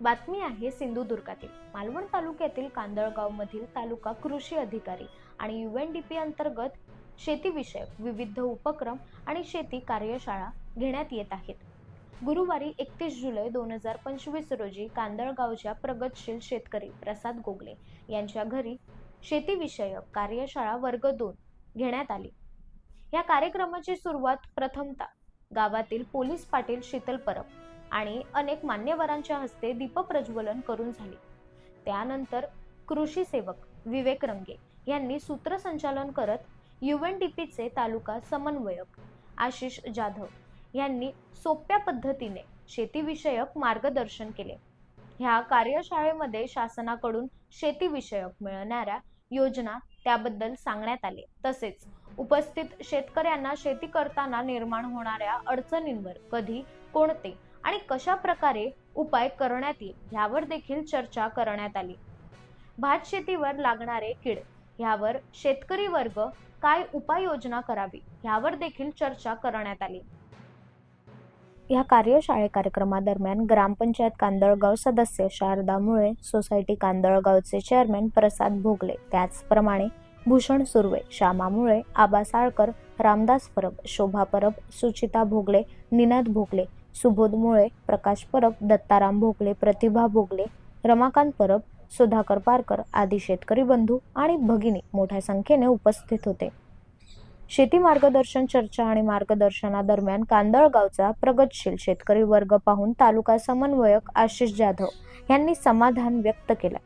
बातमी आहे सिंधुदुर्गातील. मालवण तालुक्यातील कांदळगाव मधील तालुका कृषी अधिकारी आणि यू एन डी पी अंतर्गत शेतीविषयक विविध उपक्रम आणि शेती कार्यशाळा घेण्यात येत आहेत. गुरुवारी एकतीस जुलै दोन हजार पंचवीस रोजी कांदळगावच्या प्रगतशील शेतकरी प्रसाद गोगले यांच्या घरी शेतीविषयक कार्यशाळा वर्ग दोन घेण्यात आली. या कार्यक्रमाची सुरुवात प्रथमता गावातील पोलीस पाटील शीतल परब आणि अनेक मान्यवरांच्या हस्ते दीपप्रज्वलन करून झाले. त्यानंतर कृषी सेवक विवेक रंगे यांनी सूत्रसंचालन करत युएनडीपीचे तालुका समन्वयक आशिष जाधव यांनी सोप्या पद्धतीने शेतीविषयक मार्गदर्शन केले. ह्या कार्यशाळेमध्ये शासनाकडून शेतीविषयक मिळणाऱ्या योजना त्याबद्दल सांगण्यात आले. तसेच उपस्थित शेतकऱ्यांना शेती करताना निर्माण होणाऱ्या अडचणींवर कधी कोणते आणि कशा प्रकारे उपाय करण्यात येईल यावर देखील चर्चा करण्यात आली. भात शेतीवर लागणारे कीड यावर शेतकरी वर्ग काय उपाययोजना करावी यावर देखील चर्चा करण्यात आली. या कार्यशाळे कार्यक्रमादरम्यान ग्रामपंचायत कांदळगाव सदस्य शारदा मुळे सोसायटी कांदळगावचे चेअरमॅन प्रसाद भोगले त्याचप्रमाणे भूषण सुर्वे श्यामा मुळे आबा साळकर रामदास परब शोभा परब सुचिता भोगले निनाद भोगले सुबोध मुळे प्रकाश परब दत्ताराम भोगले प्रतिभा भोगले रमाकांत परब सुधाकर पारकर आदी शेतकरी बंधू आणि भगिनी मोठ्या संख्येने उपस्थित होते. शेती मार्गदर्शन चर्चा आणि मार्गदर्शनादरम्यान कांदळगावचा प्रगतशील शेतकरी वर्ग पाहून तालुका समन्वयक आशिष जाधव यांनी समाधान व्यक्त केलं.